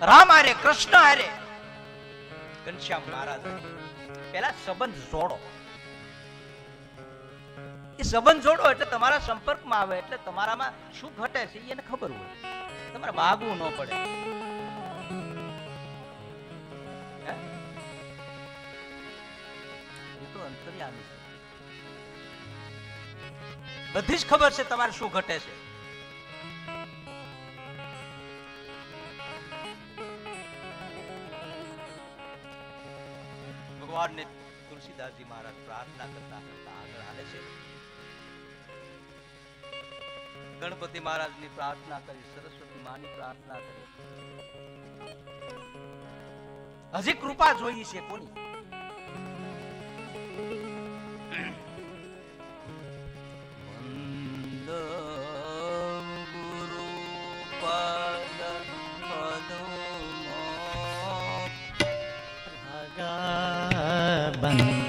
રામ હારે, કૃષ્ણ હારે. ઘનશ્યામ મહારાજ પેલા સંબંધ જોડો. એ સંબંધ જોડો એટલે તમારા સંપર્કમાં આવે, એટલે તમારામાં શું ઘટે છે એને ખબર હોય. તમારે માગવું ન પડે. બધી જ ખબર છે તમારે શું ઘટે છે. ભગવાનને તુલસીદાસજી મહારાજ પ્રાર્થના કરતા કરતા આગળ હાલે છે. ગણપતિ મહારાજની પ્રાર્થના કરી, સરસ્વતી માની પ્રાર્થના કરી. હજી કૃપા જોઈએ છે કોની? વંદ pan.